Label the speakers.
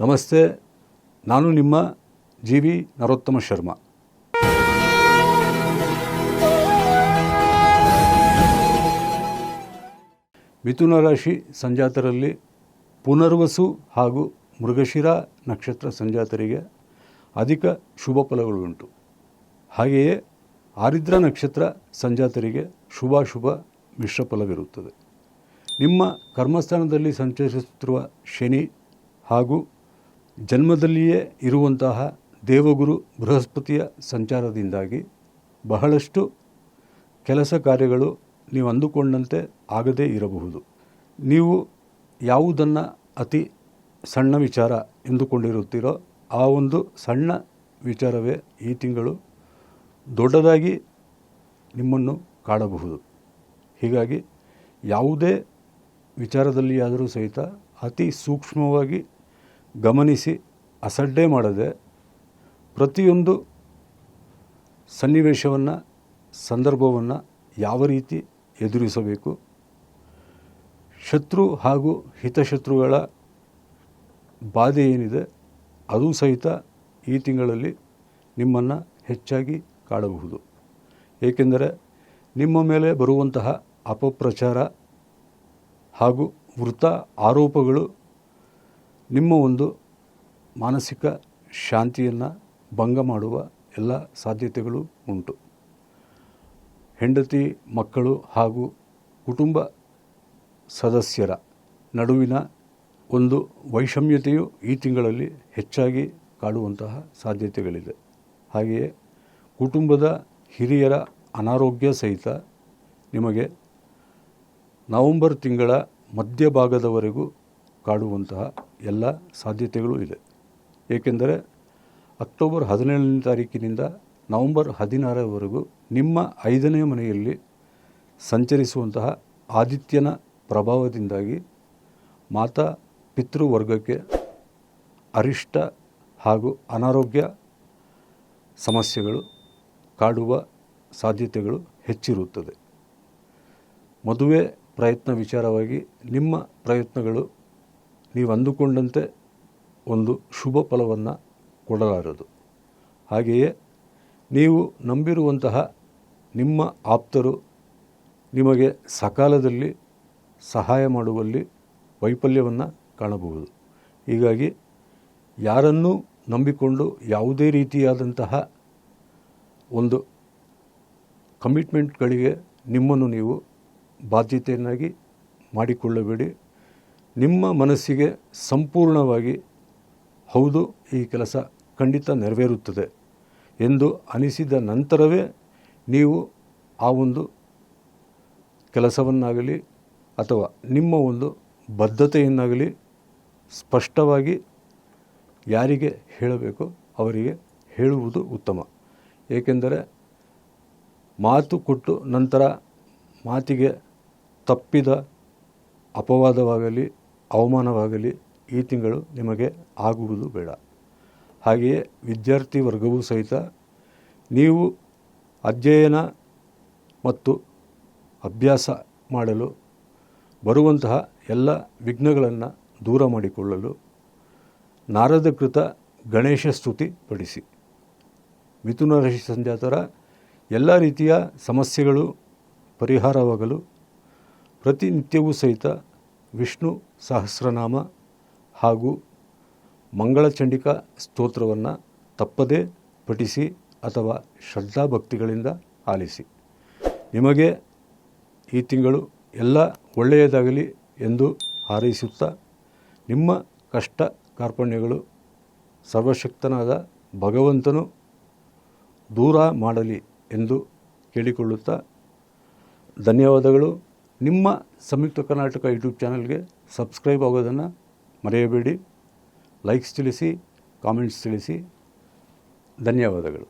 Speaker 1: ನಮಸ್ತೆ, ನಾನು ನಿಮ್ಮ ಜಿ ವಿ ನರೋತ್ತಮ ಶರ್ಮಾ. ಮಿಥುನ ರಾಶಿ ಸಂಜಾತರಲ್ಲಿ ಪುನರ್ವಸು ಹಾಗೂ ಮೃಗಶಿರ ನಕ್ಷತ್ರ ಸಂಜಾತರಿಗೆ ಅಧಿಕ ಶುಭ ಫಲಗಳುಂಟು. ಹಾಗೆಯೇ ಆರಿದ್ರ ನಕ್ಷತ್ರ ಸಂಜಾತರಿಗೆ ಶುಭಾಶುಭ ಮಿಶ್ರ ಫಲವಿರುತ್ತದೆ. ನಿಮ್ಮ ಕರ್ಮಸ್ಥಾನದಲ್ಲಿ ಸಂಚರಿಸುತ್ತಿರುವ ಶನಿ ಹಾಗೂ ಜನ್ಮದಲ್ಲಿಯೇ ಇರುವಂತಹ ದೇವಗುರು ಬೃಹಸ್ಪತಿಯ ಸಂಚಾರದಿಂದಾಗಿ ಬಹಳಷ್ಟು ಕೆಲಸ ಕಾರ್ಯಗಳು ನೀವು ಅಂದುಕೊಂಡಂತೆ ಆಗದೇ ಇರಬಹುದು. ನೀವು ಯಾವುದನ್ನು ಅತಿ ಸಣ್ಣ ವಿಚಾರ ಎಂದುಕೊಂಡಿರುತ್ತೀರೋ ಆ ಒಂದು ಸಣ್ಣ ವಿಚಾರವೇ ಈ ತಿಂಗಳು ದೊಡ್ಡದಾಗಿ ನಿಮ್ಮನ್ನು ಕಾಡಬಹುದು ಹೀಗಾಗಿ ಯಾವುದೇ ವಿಚಾರದಲ್ಲಿಯಾದರೂ ಸಹಿತ ಅತಿ ಸೂಕ್ಷ್ಮವಾಗಿ ಗಮನಿಸಿ, ಅಸಡ್ಡೆ ಮಾಡದೆ ಪ್ರತಿಯೊಂದು ಸನ್ನಿವೇಶವನ್ನು, ಸಂದರ್ಭವನ್ನು ಯಾವ ರೀತಿ ಎದುರಿಸಬೇಕು, ಶತ್ರು ಹಾಗೂ ಹಿತಶತ್ರುಗಳ ಬಾಧೆ ಏನಿದೆ, ಅದು ಸಹಿತ ಈ ತಿಂಗಳಲ್ಲಿ ನಿಮ್ಮನ್ನು ಹೆಚ್ಚಾಗಿ ಕಾಡಬಹುದು. ಏಕೆಂದರೆ ನಿಮ್ಮ ಮೇಲೆ ಬರುವಂತಹ ಅಪಪ್ರಚಾರ ಹಾಗೂ ವೃತ್ತ ಆರೋಪಗಳು ನಿಮ್ಮ ಒಂದು ಮಾನಸಿಕ ಶಾಂತಿಯನ್ನು ಭಂಗ ಮಾಡುವ ಎಲ್ಲ ಸಾಧ್ಯತೆಗಳು ಉಂಟು. ಹೆಂಡತಿ, ಮಕ್ಕಳು ಹಾಗೂ ಕುಟುಂಬ ಸದಸ್ಯರ ನಡುವಿನ ಒಂದು ವೈಷಮ್ಯತೆಯು ಈ ತಿಂಗಳಲ್ಲಿ ಹೆಚ್ಚಾಗಿ ಕಾಡುವಂತಹ ಸಾಧ್ಯತೆಗಳಿದೆ. ಹಾಗೆಯೇ ಕುಟುಂಬದ ಹಿರಿಯರ ಅನಾರೋಗ್ಯ ಸಹಿತ ನಿಮಗೆ ನವೆಂಬರ್ ತಿಂಗಳ ಮಧ್ಯಭಾಗದವರೆಗೂ ಕಾಡುವಂತಹ ಎಲ್ಲ ಸಾಧ್ಯತೆಗಳು ಇದೆ. ಏಕೆಂದರೆ ಅಕ್ಟೋಬರ್ ಹದಿನೇಳನೇ ತಾರೀಕಿನಿಂದ ನವಂಬರ್ ಹದಿನಾರರವರೆಗೂ ನಿಮ್ಮ ಐದನೇ ಮನೆಯಲ್ಲಿ ಸಂಚರಿಸುವಂತಹ ಆದಿತ್ಯನ ಪ್ರಭಾವದಿಂದಾಗಿ ಮಾತಾ ಪಿತೃವರ್ಗಕ್ಕೆ ಅರಿಷ್ಟ ಹಾಗೂ ಅನಾರೋಗ್ಯ ಸಮಸ್ಯೆಗಳು ಕಾಡುವ ಸಾಧ್ಯತೆಗಳು ಹೆಚ್ಚಿರುತ್ತದೆ. ಮದುವೆ ಪ್ರಯತ್ನ ವಿಚಾರವಾಗಿ ನಿಮ್ಮ ಪ್ರಯತ್ನಗಳು ನೀವು ಅಂದುಕೊಂಡಂತೆ ಒಂದು ಶುಭ ಫಲವನ್ನು ಕೊಡಲಾರದು. ಹಾಗೆಯೇ ನೀವು ನಂಬಿರುವಂತಹ ನಿಮ್ಮ ಆಪ್ತರು ನಿಮಗೆ ಸಕಾಲದಲ್ಲಿ ಸಹಾಯ ಮಾಡುವಲ್ಲಿ ವೈಫಲ್ಯವನ್ನು ಕಾಣಬಹುದು. ಹೀಗಾಗಿ ಯಾರನ್ನೂ ನಂಬಿಕೊಂಡು ಯಾವುದೇ ರೀತಿಯಾದಂತಹ ಒಂದು ಕಮಿಟ್ಮೆಂಟ್ಗಳಿಗೆ ನಿಮ್ಮನ್ನು ನೀವು ಬಾಧ್ಯತೆಯನ್ನಾಗಿ ಮಾಡಿಕೊಳ್ಳಬೇಡಿ. ನಿಮ್ಮ ಮನಸ್ಸಿಗೆ ಸಂಪೂರ್ಣವಾಗಿ ಹೌದು, ಈ ಕೆಲಸ ಖಂಡಿತ ನೆರವೇರುತ್ತದೆ ಎಂದು ಅನಿಸಿದ ನಂತರವೇ ನೀವು ಆ ಒಂದು ಕೆಲಸವನ್ನಾಗಲಿ ಅಥವಾ ನಿಮ್ಮ ಒಂದು ಬದ್ಧತೆಯನ್ನಾಗಲಿ ಸ್ಪಷ್ಟವಾಗಿ ಯಾರಿಗೆ ಹೇಳಬೇಕು ಅವರಿಗೆ ಹೇಳುವುದು ಉತ್ತಮ. ಏಕೆಂದರೆ ಮಾತು ಕೊಟ್ಟು ನಂತರ ಮಾತಿಗೆ ತಪ್ಪಿದ ಅಪವಾದವಾಗಲಿ ಅವಮಾನವಾಗಲಿ ಈ ತಿಂಗಳು ನಿಮಗೆ ಆಗುವುದು ಬೇಡ. ಹಾಗೆಯೇ ವಿದ್ಯಾರ್ಥಿ ವರ್ಗವೂ ಸಹಿತ ನೀವು ಅಧ್ಯಯನ ಮತ್ತು ಅಭ್ಯಾಸ ಮಾಡಲು ಬರುವಂತಹ ಎಲ್ಲ ವಿಘ್ನಗಳನ್ನು ದೂರ ಮಾಡಿಕೊಳ್ಳಲು ನಾರದಕೃತ ಗಣೇಶ ಸ್ತುತಿ ಪಡಿಸಿ. ಮಿಥುನ ರಾಶಿ ಸಂಜಾತರ ಎಲ್ಲ ರೀತಿಯ ಸಮಸ್ಯೆಗಳು, ಪರಿಹಾರವಾಗಲು ಪ್ರತಿನಿತ್ಯವೂ ಸಹಿತ ವಿಷ್ಣು ಸಹಸ್ರನಾಮ ಹಾಗೂ ಮಂಗಳಚಂಡಿಕಾ ಸ್ತೋತ್ರವನ್ನು ತಪ್ಪದೇ ಪಠಿಸಿ ಅಥವಾ ಶ್ರದ್ಧಾಭಕ್ತಿಗಳಿಂದ ಆಲಿಸಿ. ನಿಮಗೆ ಈ ತಿಂಗಳು ಎಲ್ಲ ಒಳ್ಳೆಯದಾಗಲಿ ಎಂದು ಹಾರೈಸುತ್ತಾ ನಿಮ್ಮ ಕಷ್ಟ ಕಾರ್ಪಣ್ಯಗಳು ಸರ್ವಶಕ್ತನಾದ ಭಗವಂತನು ದೂರ ಮಾಡಲಿ ಎಂದು ಕೇಳಿಕೊಳ್ಳುತ್ತಾ ಧನ್ಯವಾದಗಳು. ನಿಮ್ಮ ಸಂಯುಕ್ತ ಕರ್ನಾಟಕ ಯೂಟ್ಯೂಬ್ ಚಾನಲ್ಗೆ ಸಬ್ಸ್ಕ್ರೈಬ್ ಆಗೋದನ್ನು ಮರೆಯಬೇಡಿ. ಲೈಕ್ಸ್ ತಿಳಿಸಿ ಕಾಮೆಂಟ್ಸ್ ತಿಳಿಸಿ. ಧನ್ಯವಾದಗಳು.